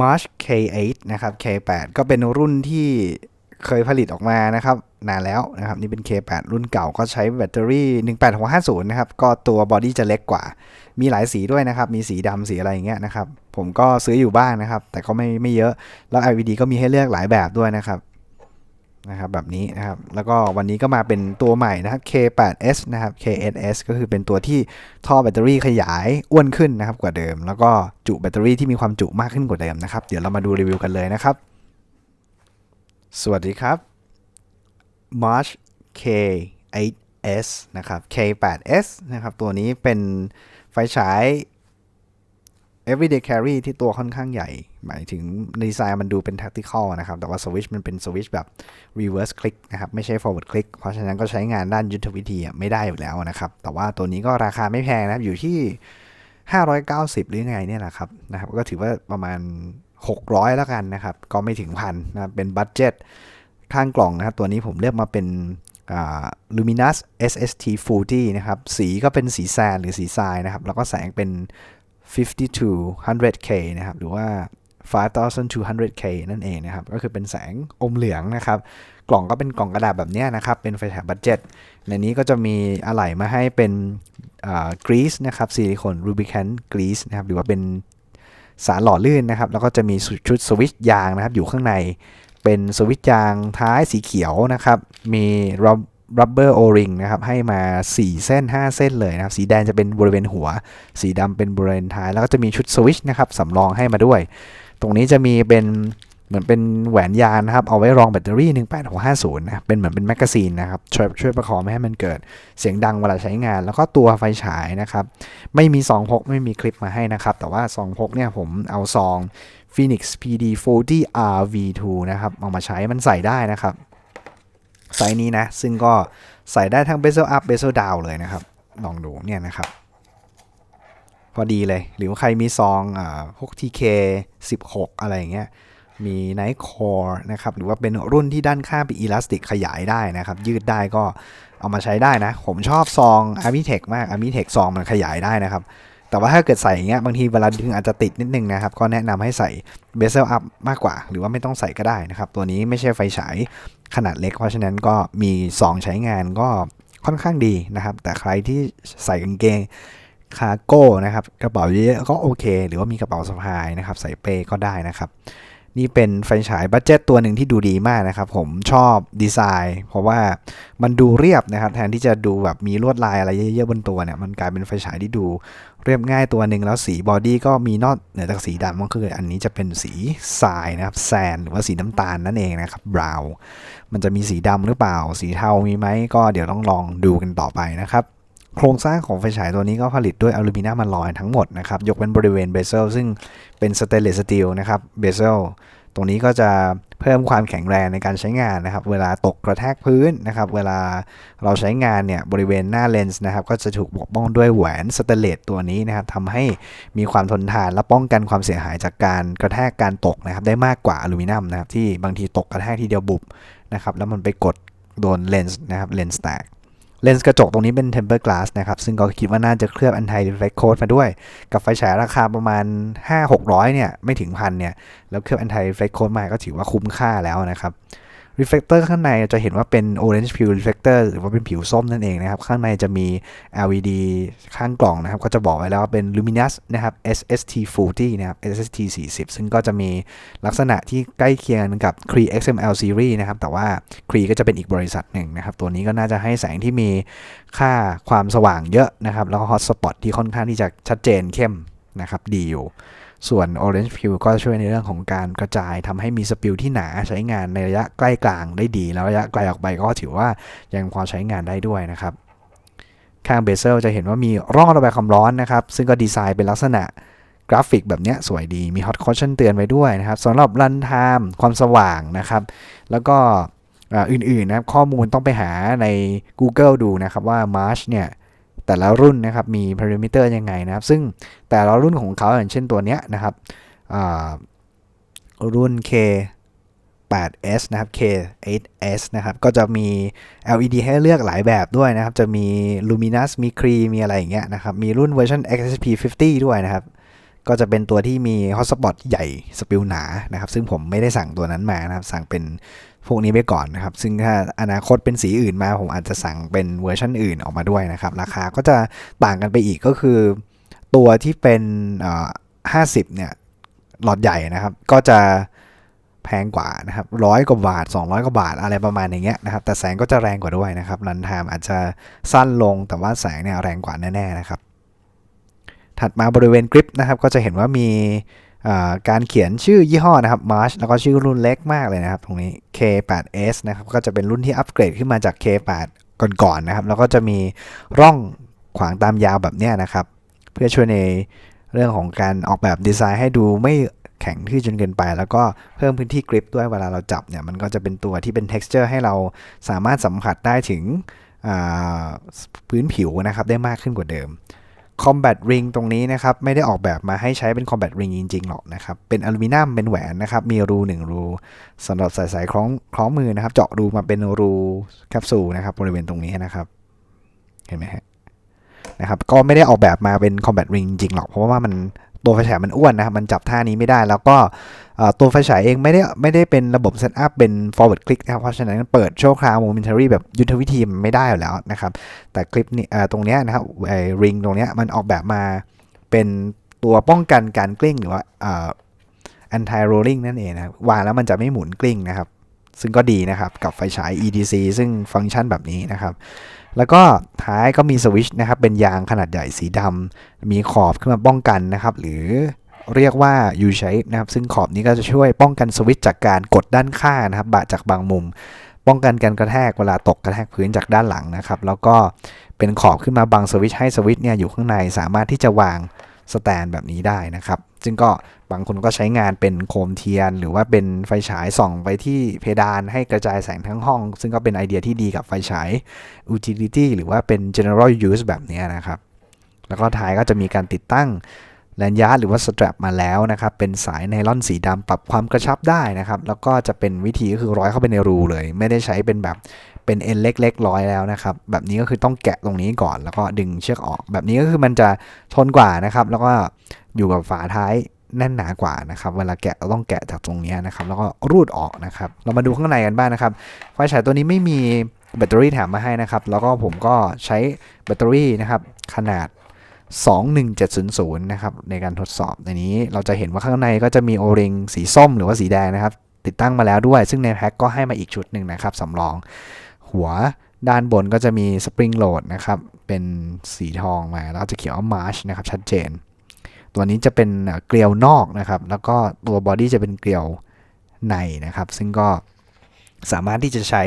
March K8 นะครับ K8 ก็เป็นรุ่นที่เคยผลิตออกมานะครับ นานแล้วนะครับ นี่เป็น K8 รุ่นเก่าก็ใช้แบตเตอรี่ 18650 นะครับ ก็ตัวบอดี้จะเล็กกว่า มีหลายสีด้วยนะครับ มีสีดำสีอะไรอย่างเงี้ยนะครับ ผมก็ซื้ออยู่บ้างนะครับ แต่ก็ไม่ไม่เยอะ แล้ว LED ก็มีให้เลือกหลายแบบด้วยนะครับ นะครับแบบนี้นะครับ แล้วก็วันนี้ก็มาเป็นตัวใหม่นะครับ K8s นะครับ K8s ก็คือเป็นตัวที่ท่อแบตเตอรี่ขยายอ้วนขึ้นนะครับกว่าเดิม แล้วก็จุแบตเตอรี่ที่มีความจุมากขึ้นกว่าเดิมนะครับ เดี๋ยวเรามาดูรีวิวกันเลยนะครับ สวัสดีครับ March K8s นะครับ K8s นะครับ ตัวนี้เป็นไฟฉาย everyday carry ที่ตัวค่อนข้างใหญ่ หมายถึงดีไซน์มันดูเป็น tactical นะครับ แต่ว่าสวิตช์มันเป็นสวิตช์แบบ reverse click นะครับ ไม่ใช่ forward click เพราะฉะนั้นก็ใช้งานด้านยุทธวิธีไม่ได้อยู่แล้วนะครับ แต่ว่าตัวนี้ก็ราคาไม่แพงนะครับ อยู่ที่ 590 หรือไงเนี่ยแหละครับนะครับ ก็ถือว่าประมาณ 600 แล้วกันนะครับ ก็ไม่ถึงพันนะเป็นบัตเจ็ตข้างกล่องนะครับ ตัวนี้ผมเลือกมาเป็น Luminous SST 40นะครับ สีก็เป็นสีแซนหรือสีทรายนะครับ แล้วก็แสงเป็น 50 to 100k นะครับ หรือว่า 5200k นั่นเองนะครับ ก็คือเป็นแสงอมเหลืองนะครับ กล่องก็เป็นกล่องกระดาษแบบนี้นะครับ เป็นไฟฉายบัตเจ็ต ในนี้ก็จะมีอะไหล่มาให้เป็นกรีซนะครับ ซิลิโคนรูบิแคนกรีซนะครับ หรือว่าเป็นสารหล่อลื่นนะครับ แล้วก็จะมีชุดสวิตช์ยางนะครับ อยู่ข้างใน เป็นสวิตช์ยางท้ายสีเขียวนะครับ มี รับเบอร์โอริงนะครับให้มา 4 เส้น 5 เส้นเลยนะครับ สีแดงจะเป็นบริเวณหัว สีดำเป็นบริเวณท้าย แล้วก็จะมีชุดสวิชนะครับสำรองให้มาด้วย ตรงนี้จะมีเป็นเหมือนเป็นแหวนยานนะครับ เอาไว้รองแบตเตอรี่ 18650 นะ เป็นเหมือนเป็นแมกกาซีนนะครับช่วยช่วยประคองไม่ให้มันเกิดเสียงดังเวลาใช้งาน แล้วก็ตัวไฟฉายนะครับ ไม่มีซองพกไม่มีคลิปมาให้นะครับ แต่ว่าซองพกเนี่ยผมเอาซอง Phoenix PD 40 RV2 นะครับเอามาใช้มันใส่ได้นะครับ ไซส์นี้นะ ซึ่งก็ใส่ได้ทั้ง bezel up bezel down เลยนะครับ ลองดูเนี่ยนะครับ พอดีเลย หรือว่าใครมีซองอ่าพวก TK 16 อะไรอย่างเงี้ย มี Night Core นะครับ หรือว่าเป็นรุ่นที่ด้านข้างเป็น Elastic ขยายได้นะครับ ยืดได้ก็เอามาใช้ได้นะ ผมชอบซอง Amitech มาก Amitech ซองมันขยายได้นะครับ แต่ว่าถ้าเกิดใส่อย่างเงี้ยบางทีเวลาดึงอาจจะติดนิดนึงนะครับ ก็แนะนำให้ใส่เบสเซลอัพมากกว่า หรือว่าไม่ต้องใส่ก็ได้นะครับ ตัวนี้ไม่ใช่ไฟฉายขนาดเล็ก เพราะฉะนั้นก็มีซองใช้งานก็ค่อนข้างดีนะครับ แต่ใครที่ใส่กางเกงคาร์โก้นะครับกระเป๋าเยอะก็โอเค หรือว่ามีกระเป๋าสะพายนะครับ ใส่เป้ก็ได้นะครับ นี่เป็นไฟฉายบัตเจตตัวหนึ่งที่ดูดีมากนะครับ ผมชอบดีไซน์ เพราะว่ามันดูเรียบนะครับ แทนที่จะดูแบบมีลวดลายอะไรเยอะๆบนตัวเนี่ย มันกลายเป็นไฟฉายที่ดูเรียบง่ายตัวหนึ่งแล้วสีบอดี้ก็มีนอกเหนือจากสีดำก็คืออันนี้จะเป็นสีทรายนะครับแซนหรือว่าสีน้ำตาลนั่นเองนะครับบราวน์มันจะมีสีดำหรือเปล่า สีเทามีไหมก็เดี๋ยวต้องลองดูกันต่อไปนะครับ โครงสร้างของไฟฉายตัวนี้ก็ผลิตด้วยอลูมิเนียมมันลอยทั้งหมดนะครับ ยกเป็นบริเวณเบเซลซึ่งเป็นสเตนเลสสตีลนะครับเบเซลตรงนี้ก็จะเพิ่มความแข็งแรงในการใช้งานนะครับ เวลาตกกระแทกพื้นนะครับ เวลาเราใช้งานเนี่ยบริเวณหน้าเลนส์นะครับ ก็จะถูกปกป้องด้วยแหวนสเตเลสตัวนี้นะครับทำให้มีความทนทานและป้องกันความเสียหายจากการกระแทกการตกนะครับ ได้มากกว่าอลูมิเนียมนะครับที่บางทีตกกระแทกทีเดียวบุบนะครับ แล้วมันไปกดโดนเลนส์นะครับเลนส์แตก เลนส์กระจกตรงนี้เป็น tempered glass นะครับ ซึ่งก็คิดว่าน่าจะเคลือบ anti reflect coat มาด้วย กับไฟฉายราคาประมาณ 5-600 เนี่ย ไม่ถึงพันเนี่ย แล้วเคลือบ anti reflect coat มาก็ถือว่าคุ้มค่าแล้วนะครับ reflector ข้างในจะเห็นว่าเป็น orange pure reflector หรือว่าเป็นผิวส้มนั่นเองนะครับ ข้างในจะมี LED ข้างกล่องนะครับ ก็จะบอกไว้แล้วว่าเป็น luminous นะครับ SST 40นะครับ SST 40 ซึ่งก็จะมีลักษณะที่ใกล้เคียงกับ Cree XML series นะครับ แต่ว่า Cree ก็จะเป็นอีกบริษัทหนึ่งนะครับ ตัวนี้ก็น่าจะให้แสงที่มีค่าความสว่างเยอะนะครับ แล้วก็ hot spot ที่ค่อนข้างที่จะชัดเจนเข้มนะครับดีอยู่ ส่วน Orange Peel ก็ช่วยในเรื่องของการกระจายทำให้มีสปิลที่หนาใช้งานในระยะใกล้กลางได้ดี แล้วระยะไกลออกไปก็ถือว่ายังพอใช้งานได้ด้วยนะครับ ข้างเบเซลจะเห็นว่ามีร่องระบายความร้อนนะครับ ซึ่งก็ดีไซน์เป็นลักษณะกราฟิกแบบนี้สวยดีมี Hot Caution เตือนไว้ด้วยนะครับสำหรับรันไทม์ความสว่างนะครับ แล้วก็อื่นๆนะครับข้อมูลต้องไปหาใน Google ดูนะครับว่า March เนี่ย แต่ละรุ่นนะครับมีพารามิเตอร์ยังไงนะครับ ซึ่งแต่ละรุ่นของเขาอย่างเช่นตัวเนี้ยนะครับรุ่น K 8S นะครับ K8S นะครับ ก็จะมี LED ให้เลือกหลายแบบด้วยนะครับ จะมี Luminous มี Cree มีอะไรอย่างเงี้ยนะครับ มีรุ่นเวอร์ชัน XSP 50 ด้วยนะครับ ก็จะเป็นตัวที่มีฮอตสปอตใหญ่สปิลหนานะครับซึ่งผมไม่ได้สั่งตัวนั้นมานะครับสั่งเป็นพวกนี้ไปก่อนนะครับ ซึ่งถ้าอนาคตเป็นสีอื่นมาผมอาจจะสั่งเป็นเวอร์ชันอื่นออกมาด้วยนะครับ ราคาก็จะต่างกันไปอีกก็คือ ตัวที่เป็นห้าสิบเนี่ยหลอดใหญ่นะครับ ก็จะแพงกว่านะครับร้อยกว่าบาท 200 กว่าบาทอะไรประมาณอย่างเงี้ยนะครับ แต่แสงก็จะแรงกว่าด้วยนะครับรันไทม์อาจจะสั้นลงแต่ว่าแสงเนี่ยแรงกว่าแน่ๆนะครับ ถัดมาบริเวณกริปนะครับก็จะเห็นว่ามีการเขียนชื่อยี่ห้อนะครับ March แล้วก็ชื่อรุ่นเล็กมากเลยนะครับตรงนี้ K8S นะครับก็จะเป็นรุ่นที่อัปเกรดขึ้นมาจาก K8 ก่อนๆนนะครับแล้วก็จะมีร่องขวางตามยาวแบบนี้นะครับ เพื่อช่วยในเรื่องของการออกแบบดีไซน์ให้ดูไม่แข็งที่อจนเกินไป แล้วก็เพิ่มพื้นที่กริปด้วยเวลาเราจับเนี่ยมันก็จะเป็นตัวที่เป็น texture ให้เราสามารถสัมผัสได้ถึงพื้นผิวนะครับได้มากขึ้นกว่าเดิม Combat Ring ตรงนี้นะครับ ไม่ได้ออกแบบมาให้ใช้เป็น Combat Ring จริง ๆ หรอกนะครับ เป็นอลูมิเนียมเป็นแหวนนะครับ มีรู 1 รูสำหรับใส่สายคล้องคล้องมือนะครับ เจาะรูมาเป็นรูแคปซูลนะครับ บริเวณตรงนี้นะครับ เห็นไหมฮะนะครับ ก็ไม่ได้ออกแบบมาเป็น Combat Ring จริง ๆ หรอก เพราะว่ามัน ตัวไฟฉายมันอ้วนนะครับมันจับท่านี้ไม่ได้ แล้วก็ตัวไฟฉายเองไม่ได้ไม่ได้เป็นระบบเซตอัพเป็น forward click นะครับเพราะฉะนั้นเปิดโชว์คราว momentary แบบยุทธวิธีมันไม่ได้อยู่แล้วนะครับ แต่คลิปนี้ตรงนี้นะครับไอ้ ring ตรงนี้มันออกแบบมาเป็นตัวป้องกันการกลิ้งหรือว่า anti rolling นั่นเองนะวางแล้วมันจะไม่หมุนกลิ้งนะครับ ซึ่งก็ดีนะครับกับไฟฉาย EDC ซึ่งฟังก์ชันแบบนี้นะครับ แล้วก็ท้ายก็มีสวิชนะครับเป็นยางขนาดใหญ่สีดำมีขอบขึ้นมาป้องกันนะครับ หรือเรียกว่า U shape นะครับ ซึ่งขอบนี้ก็จะช่วยป้องกันสวิชจากการกดด้านข้างนะครับ บาดจากบางมุม ป้องกันการกระแทกเวลาตกกระแทกพื้นจากด้านหลังนะครับ แล้วก็เป็นขอบขึ้นมาบังสวิชให้สวิชเนี่ยอยู่ข้างในสามารถที่จะวาง สแตนแบบนี้ได้นะครับ ซึ่งก็บางคนก็ใช้งานเป็นโคมเทียน หรือว่าเป็นไฟฉายส่องไปที่เพดานให้กระจายแสงทั้งห้อง ซึ่งก็เป็นไอเดียที่ดีกับไฟฉาย utility หรือว่าเป็น general use แบบนี้นะครับ แล้วก็ท้ายก็จะมีการติดตั้งแลนยาร์ดหรือว่าสตรัปมาแล้วนะครับ เป็นสายไนลอนสีดำปรับความกระชับได้นะครับ แล้วก็จะเป็นวิธีก็คือร้อยเข้าไปในรูเลย ไม่ได้ใช้เป็นแบบ เป็นเอ็นเล็กๆร้อยแล้วนะครับ แบบนี้ก็คือต้องแกะตรงนี้ก่อนแล้วก็ดึงเชือกออก แบบนี้ก็คือมันจะทนกว่านะครับ แล้วก็อยู่กับฝาท้ายแน่นหนากว่านะครับเวลาแกะเราต้องแกะจากตรงนี้นะครับ แล้วก็รูดออกนะครับ เรามาดูข้างในกันบ้างนะครับไฟฉายตัวนี้ไม่มีแบตเตอรี่แถมมาให้นะครับ แล้วก็ผมก็ใช้แบตเตอรี่นะครับขนาด 21700 นะครับ ในการทดสอบในนี้เราจะเห็นว่าข้างในก็จะมีโอริงสีส้มหรือว่าสีแดงนะครับ ติดตั้งมาแล้วด้วย ซึ่งในแพ็คก็ให้มาอีกชุดหนึ่งนะครับสำรอง หัวด้านบนก็จะมีสปริงโหลดนะครับ เป็นสีทองมา แล้วจะเขียนว่า March นะครับ ชัดเจน ตัวนี้จะเป็นเกลียวนอกนะครับ แล้วก็ตัวบอดี้จะเป็นเกลียวในนะครับ ซึ่งก็สามารถที่จะใช้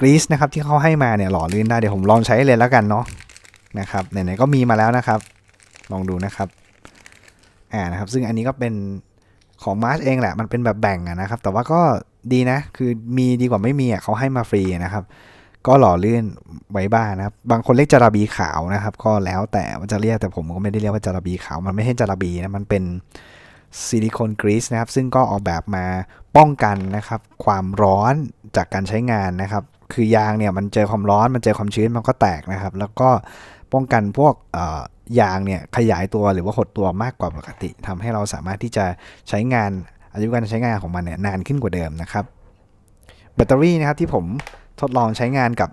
กรีซนะครับที่เขาให้มาเนี่ยหล่อลื่นได้ เดี๋ยวผมลองใช้เลยแล้วกันเนาะนะครับไหนๆก็มีมาแล้วนะครับ ลองดูนะครับอ่านะครับ ซึ่งอันนี้ก็เป็นของมาร์ชเองแหละ มันเป็นแบบแบ่งนะครับ แต่ว่าก็ ดีนะ คือมีดีกว่าไม่มีอะเขาให้มาฟรีนะครับ ก็หล่อลื่นไว้บ้างนะครับ บางคนเรียกจาระบีขาวนะครับ ก็แล้วแต่ว่าจะเรียกแต่ผมก็ไม่ได้เรียกว่าจาระบีขาว มันไม่ใช่จาระบีนะ มันเป็นซิลิโคนกรีซนะครับ ซึ่งก็ออกแบบมาป้องกันนะครับ ความร้อนจากการใช้งานนะครับ คือยางเนี่ยมันเจอความร้อนมันเจอความชื้นมันก็แตกนะครับ แล้วก็ป้องกันพวกยางเนี่ยขยายตัวหรือว่าหดตัวมากกว่าปกติทำให้เราสามารถที่จะใช้งาน อายุการใช้งานของมันเนี่ยนานขึ้นกว่าเดิมนะครับ แบตเตอรี่นะครับที่ผมทดลองใช้งานกับ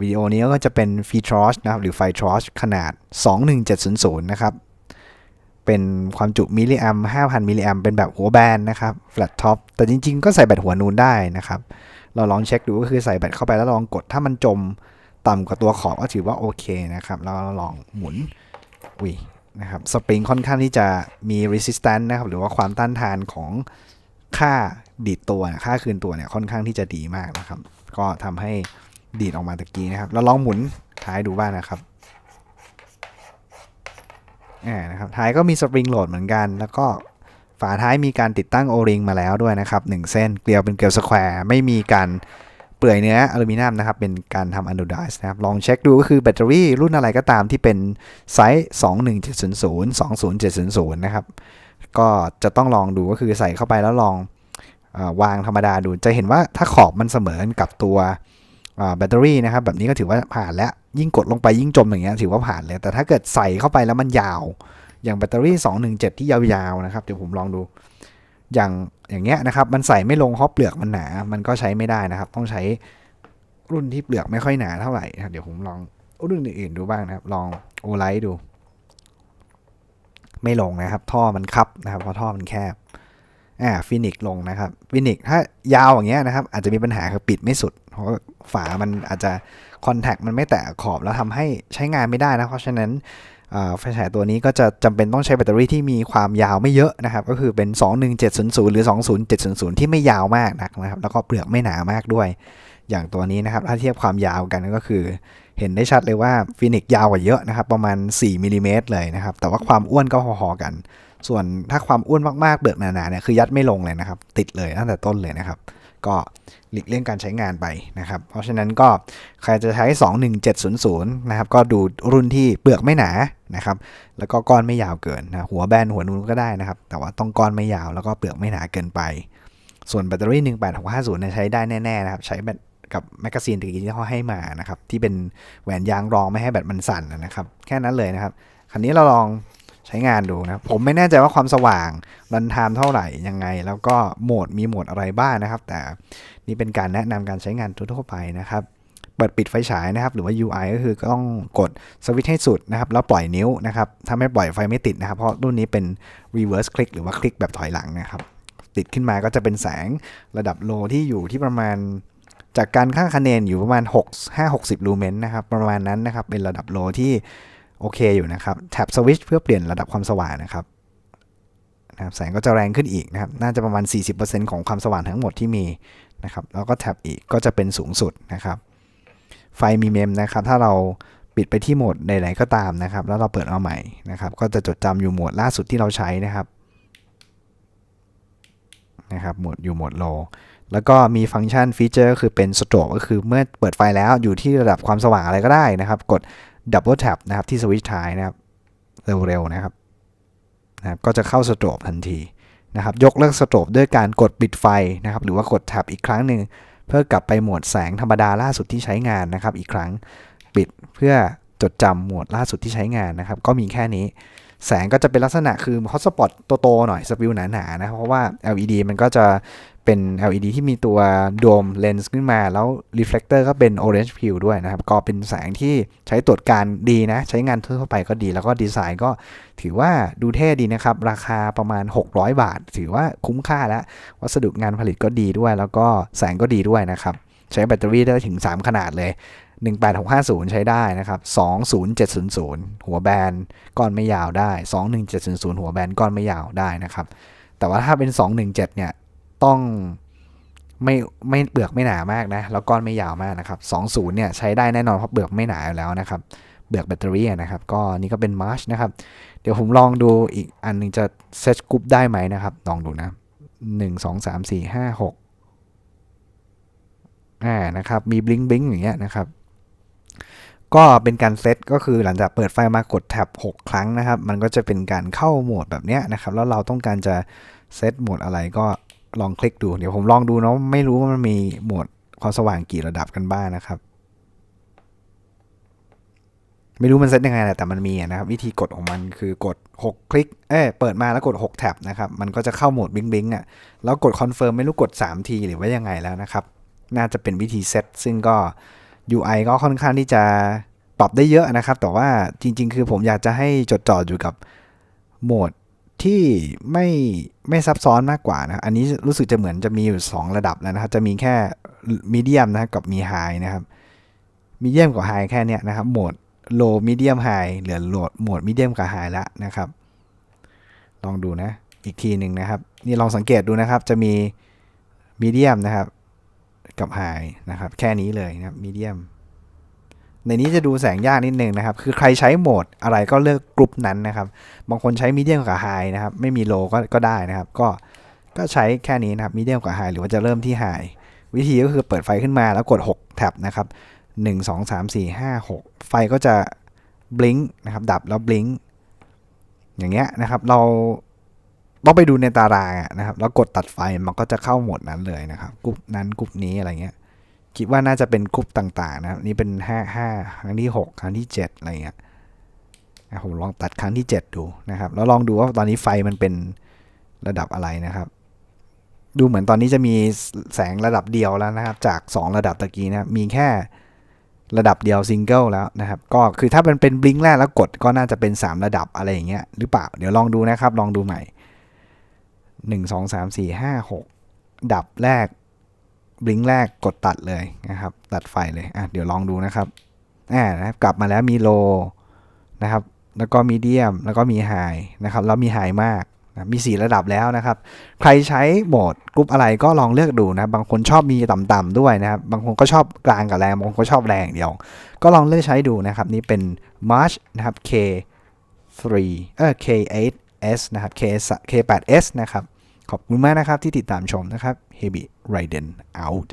วิดีโอนี้ก็จะเป็นฟีทรอชนะครับหรือไฟทรอชขนาด 21700 นะครับ เป็นความจุมิลลิแอม5,000 มิลลิแอมเป็นแบบหัวแบนนะครับ flat top แต่จริง ๆ ก็ใส่แบตหัวนูนได้นะครับ เราลองเช็คดูก็คือใส่แบตเข้าไปแล้วลองกดถ้ามันจมต่ำกว่าตัวขอบก็ถือว่าโอเคนะครับแล้วเราลองหมุนอุ้ย นะครับสปริงค่อนข้างที่จะมี resistance นะครับหรือว่าความต้านทานของค่าดีดตัวค่าคืนตัวเนี่ยค่อนข้างที่จะดีมากนะครับ ก็ทำให้ดีดออกมาตะกี้นะครับเราลองหมุนท้ายดูบ้างนะครับอ่านะครับท้ายก็มีสปริงโหลดเหมือนกัน แล้วก็ฝาท้ายมีการติดตั้งโอริงมาแล้วด้วยนะครับ 1 เส้นเกลียวเป็นเกลียวสแควร์ไม่มีการ เปลือยเนื้ออลูมิเนียมนะครับ เป็นการทำอะนูไดส์นะครับ ลองเช็คดูก็คือแบตเตอรี่รุ่นอะไรก็ตามที่เป็นไซส์ 21700 20700 นะครับ ก็จะต้องลองดูก็คือใส่เข้าไปแล้วลองอวางธรรมดาดู จะเห็นว่าถ้าขอบมันเสมอกับตัวแบตเตอรี่นะครับ แบบนี้ก็ถือว่าผ่านแล้ว ยิ่งกดลงไปยิ่งจมอย่างเงี้ยถือว่าผ่านเลยแต่ถ้าเกิดใส่เข้าไปแล้วมันยาว อย่างแบตเตอรี่ 217 ที่ยาวๆนะครับ เดี๋ยวผมลองดู อย่างอย่างเงี้ยนะครับ มันใส่ไม่ลงเพราะเปลือกมันหนา มันก็ใช้ไม่ได้นะครับ ต้องใช้รุ่นที่เปลือกไม่ค่อยหนาเท่าไหร่นะครับเดี๋ยวผมลองรุ่นอื่นๆดูบ้างนะครับ ลองโอไลท์ดู ไม่ลงนะครับ ท่อมันคับนะครับเพราะท่อมันแคบอ่าฟินิกลงนะครับฟินิกถ้ายาวอย่างเงี้ยนะครับ อาจจะมีปัญหาคือปิดไม่สุด เพราะฝามันอาจจะคอนแทคมันไม่แตะขอบแล้วทำให้ใช้งานไม่ได้นะเพราะฉะนั้น ไฟฉายตัวนี้ก็จะจำเป็นต้องใช้แบตเตอรี่ที่มีความยาวไม่เยอะนะครับ ก็คือเป็น 21700 หรือ 20700 ที่ไม่ยาวมากนักนะครับ แล้วก็เปลือกไม่หนามากด้วย อย่างตัวนี้นะครับ ถ้าเทียบความยาวกันก็คือ เห็นได้ชัดเลยว่าฟินิกยาวกว่าเยอะนะครับ ประมาณ 4มิลิเมตรเลยนะครับ แต่ว่าความอ้วนก็พอๆกัน ส่วนถ้าความอ้วนมากๆเปลือกหนาๆเนี่ยคือยัดไม่ลงเลยนะครับ ติดเลยตั้งแต่ต้นเลยนะครับ ก็หลีกเลี่ยงการใช้งานไปนะครับ เพราะฉะนั้นก็ใครจะใช้ 21700 นะครับ ก็ดูรุ่นที่เปลือกไม่หนานะครับ แล้วก็ก้อนไม่ยาวเกินนะหัวแบนหัวนูนก็ได้นะครับ แต่ว่าต้องก้อนไม่ยาวแล้วก็เปลือกไม่หนาเกินไป ส่วนแบตเตอรี่ 18650เนี่ยใช้ได้แน่ๆนะครับ ใช้แบตกับแมกกาซีนตะกี้ที่เขาให้มานะครับ ที่เป็นแหวนยางรองไม่ให้แบตมันสั่นนะครับ แค่นั้นเลยนะครับคันนี้เราลอง ใช้งานดูนะผมไม่แน่ใจว่าความสว่างรันไทม์เท่าไหร่ยังไง แล้วก็โหมดมีโหมดอะไรบ้างนะครับ แต่นี่เป็นการแนะนำการใช้งานทั่วไปนะครับเปิดปิดไฟฉายนะครับ หรือว่า UI ก็คือต้องกดสวิตช์ให้สุดนะครับ แล้วปล่อยนิ้วนะครับถ้าไม่ปล่อยไฟไม่ติดนะครับ เพราะรุ่นนี้เป็น reverse click หรือว่าคลิกแบบถอยหลังนะครับ ติดขึ้นมาก็จะเป็นแสงระดับโลที่อยู่ที่ประมาณ จากการค่าคะแนนอยู่ประมาณ 6 5 60 ลูเมนนะครับ ประมาณนั้นนะครับ เป็นระดับโลที่ โอเคอยู่นะครับแท็บสวิตช์เพื่อเปลี่ยนระดับความสว่างนะครับนะครับแสงก็จะแรงขึ้นอีกนะครับ น่าจะประมาณ 40%ของความสว่างทั้งหมดที่มีนะครับ แล้วก็แท็บอีกก็จะเป็นสูงสุดนะครับ ไฟมีเมมนะครับ ถ้าเราปิดไปที่โหมดใดๆก็ตามนะครับ แล้วเราเปิดเอาใหม่นะครับ ก็จะจดจำอยู่โหมดล่าสุดที่เราใช้นะครับ นะครับ โหมดอยู่โหมดโล แล้วก็มีฟังก์ชันฟีเจอร์คือเป็นสโตรก็คือเมื่อเปิดไฟแล้วอยู่ที่ระดับความสว่างอะไรก็ได้นะครับ กด ดับเบิลแท็บนะครับที่สวิตช์ท้ายนะครับเร็วๆนะครับนะครับ ก็จะเข้าสโตรทันทีนะครับ ยกเลิกสโตรด้วยการกดปิดไฟนะครับ หรือว่ากดแท็บอีกครั้งหนึ่งเพื่อกลับไปโหมดแสงธรรมดาล่าสุดที่ใช้งานนะครับ อีกครั้งปิดเพื่อจดจำโหมดล่าสุดที่ใช้งานนะครับ ก็มีแค่นี้ แสงก็จะเป็นลักษณะคือฮอตสปอตโตๆหน่อยสปิลหนาๆนะครับเพราะว่า LED มันก็จะ เป็น LED ที่มีตัวโดมเลนส์ขึ้นมา แล้ว reflector ก็เป็น orange hue ด้วยนะครับ ก็เป็นแสงที่ใช้ตรวจการดีนะ ใช้งานทั่วไปก็ดี แล้วก็ดีไซน์ก็ถือว่าดูเท่ดีนะครับ ราคาประมาณ 600 บาท ถือว่าคุ้มค่าแล้ว วัสดุงานผลิตก็ดีด้วย แล้วก็แสงก็ดีด้วยนะครับ ใช้แบตเตอรี่ได้ถึง 3 ขนาดเลย 18650 ใช้ได้นะครับ 20700 หัวแบนก้อนไม่ยาวได้ 21700 หัวแบนก้อนไม่ยาวได้นะครับแต่ว่าถ้าเป็น 217 เนี่ย ต้องไม่ไม่เปลือกไม่หนามากนะ แล้วก้อนไม่ยาวมากนะครับ20เนี่ยใช้ได้แน่นอนเพราะเปลือกไม่หนาอยู่แล้วนะครับเปลือกแบตเตอรี่นะครับ ก็นี่ก็เป็นมาร์ชนะครับ เดี๋ยวผมลองดูอีกอันนึงจะเซตกรุ๊ปได้ไหมนะครับ ลองดูนะ 1 2 3 4 5 6อ่านะครับมีบลิงบลิงอย่างเงี้ยนะครับก็เป็นการเซตก็คือหลังจากเปิดไฟมากดแท็บ6 ครั้งนะครับ มันก็จะเป็นการเข้าโหมดแบบเนี้ยนะครับ แล้วเราต้องการจะเซตโหมดอะไรก็ ลองคลิกดู เดี๋ยวผมลองดูเนาะไม่รู้ว่ามันมีโหมดความสว่างกี่ระดับกันบ้างนะครับ ไม่รู้มันเซตยังไงแหละแต่มันมีนะครับ วิธีกดของมันคือกด 6 คลิกเอ้เปิดมาแล้วกด 6 แท็บนะครับ มันก็จะเข้าโหมดบิงบิงอะแล้วกดคอนเฟิร์มไม่รู้กด 3 ทีหรือว่ายังไงแล้วนะครับ น่าจะเป็นวิธีเซตซึ่งก็ UI ก็ค่อนข้างที่จะปรับได้เยอะนะครับ แต่ว่าจริง ๆ คือผมอยากจะให้จดจ่ออยู่กับโหมด ที่ไม่ไม่ซับซ้อนมากกว่านะอันนี้รู้สึกจะเหมือนจะมีอยู่ 2 ระดับแล้วนะครับ จะมีแค่มีเดียมนะกับมีไฮนะครับมีเดียมกับไฮแค่เนี้ยนะครับ โหมดโลมีเดียมไฮเหลือโหลดโหมดมีเดียมกับไฮแล้วนะครับ ลองดูนะอีกทีหนึ่งนะครับ นี่ลองสังเกตดูนะครับจะมีมีเดียมนะครับกับไฮนะครับ แค่นี้เลยนะครับมีเดียม ในนี้จะดูแสงยากนิดนึงนะครับ คือใครใช้โหมดอะไรก็เลือกกลุ่มนั้นนะครับ บางคนใช้มีเดียมกับไฮนะครับ ไม่มีโลก็ก็ได้นะครับ ก็ ก็ใช้แค่นี้นะครับมีเดียมกับไฮหรือว่าจะเริ่มที่ไฮวิธีก็คือเปิดไฟขึ้นมาแล้วกด 6 แท็บนะครับ 1 2 3 4 5 6 ไฟก็จะบลิงนะครับ ดับแล้วบลิงอย่างเงี้ยนะครับ เราต้องไปดูในตารางนะครับ แล้วกดตัดไฟมันก็จะเข้าโหมดนั้นเลยนะครับกลุ่มนั้นกลุ่มนี้อะไรเงี้ย คิดว่าน่าจะเป็นกลุ่มต่าง ๆ นะครับนี่เป็น5 5ครั้งที่6ครั้งที่7อะไรเงี้ยผมลองตัดครั้งที่7ดูนะครับ แล้วลองดูว่าตอนนี้ไฟมันเป็นระดับอะไรนะครับ ดูเหมือนตอนนี้จะมีแสงระดับเดียวแล้วนะครับ จาก2ระดับตะกี้นะมีแค่ระดับเดียวซิงเกิลแล้วนะครับ ก็คือถ้ามันเป็นบลิงแรกแล้วกดก็น่าจะเป็น 3 ระดับอะไรอย่างเงี้ยหรือเปล่า เดี๋ยวลองดูนะครับ ลองดูใหม่ 1 2 3 4 5 6 ดับแรก บลิงแรกกดตัดเลยนะครับ ตัดไฟเลยอะเดี๋ยวลองดูนะครับอ่านะครับกลับมาแล้วมีโลนะครับ แล้วก็มีเดียมแล้วก็มีไฮนะครับ แล้วมีไฮมากนะมี 4 ระดับแล้วนะครับ ใครใช้โหมดกรุ๊ปอะไรก็ลองเลือกดูนะ บางคนชอบมีต่ำๆด้วยนะครับ บางคนก็ชอบกลางกับแรง บางคนก็ชอบแรงย่างเดียว ก็ลองเลือกใช้ดูนะครับ นี่เป็น March นะครับ K3 เออ K8S นะครับ K K8S นะครับ ขอบคุณมากนะครับที่ติดตามชมนะครับ Heavy Raiden out